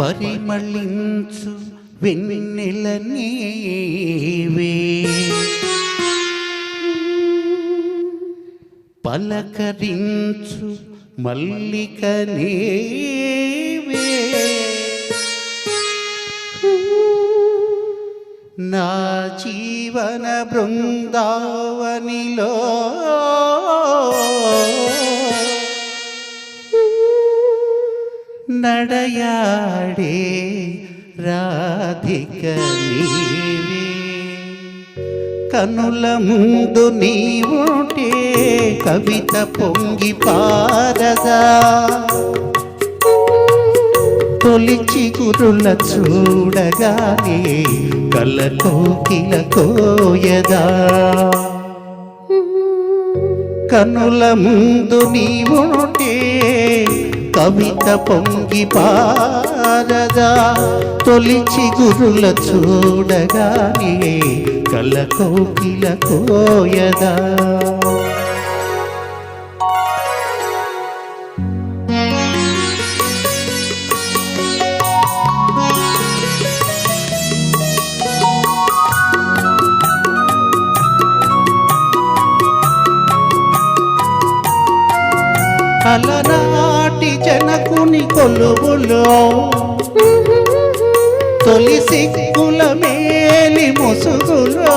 పరిమళించు వెన్నెల నీవే. పలకరించు మల్లిక నీవే. నా జీవన బృందావనిలో నడయాడే రాధిక నీవే కనుల ముందు నీవుంటే కవిత పొంగి పారదా తొలిచి గురుల చూడగానే కల కోకిల కోయదా కనుల ముందు నీవుంటే కవిత పొంగి పారదా తొలిచి గురుల చూడగానే కల కోకిల కోయదా. అలనాటి జనకుని కొలువులో. తొలి సిక్కుల మేలి ముసుగులో.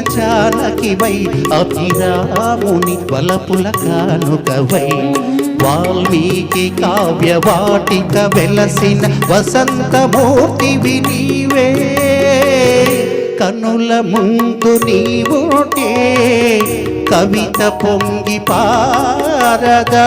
చాలకివై అభిరాముని వలపుల కానుకవై. వాల్మీకి కావ్య వాటిక వెలసిన వసంతమూర్తి నీవే కనుల ముందు నీవుటే కవిత పొంగి పారదా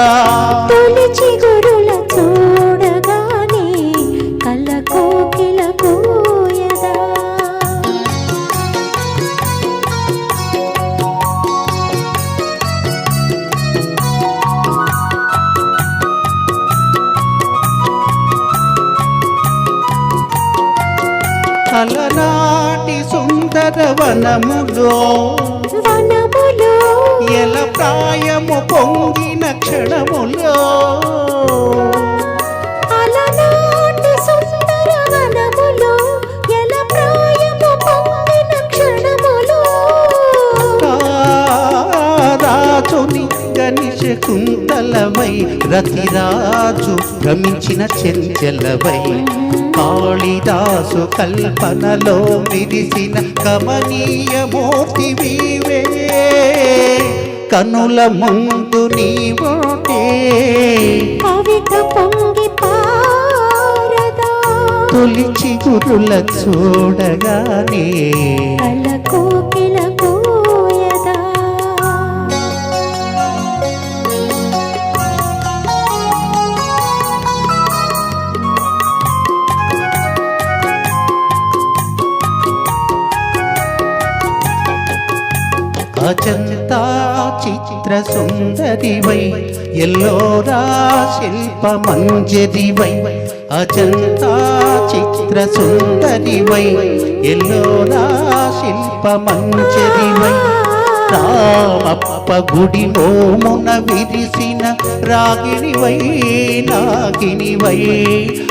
అలనాటి సుందర వనములో వనములో ఎల ప్రాయము పొంగిన క్షణములో అలనాటి సుందర వనములో ఎల ప్రాయము పొంగిన క్షణములో ఆ రాజుని గణిష కుంతలవై రతిరాజు గమించిన చెంచలవై కాళిదాసు కల్పనలో విరిసిన కమనీయ మూర్తి వీవే కనుల ముందు నీవోటే కవిత పొంగి తొలిచి గురుల చూడగానే కల కోకిల అజంతా చిత్ర సుందరివై ఎల్లోరా శిల్ప మంజరివై అజంతా చిత్ర సుందరివై ఎల్లోరా శిల్ప మంజరివై రామప్ప గుడి మోమున విరిసిన రాగిణివై నాగినివై.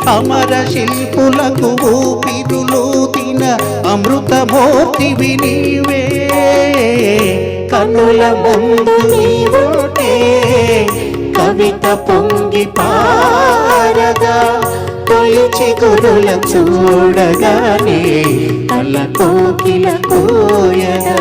అమర శిల్పులకు ఊపిరులూతిన అమృతమూర్తి వినివే. కనుల ముందు నీవుంటే కవిత పొంగి పారగా తొలిచి గురుల చూడగానే తల కోకిల కోయగా.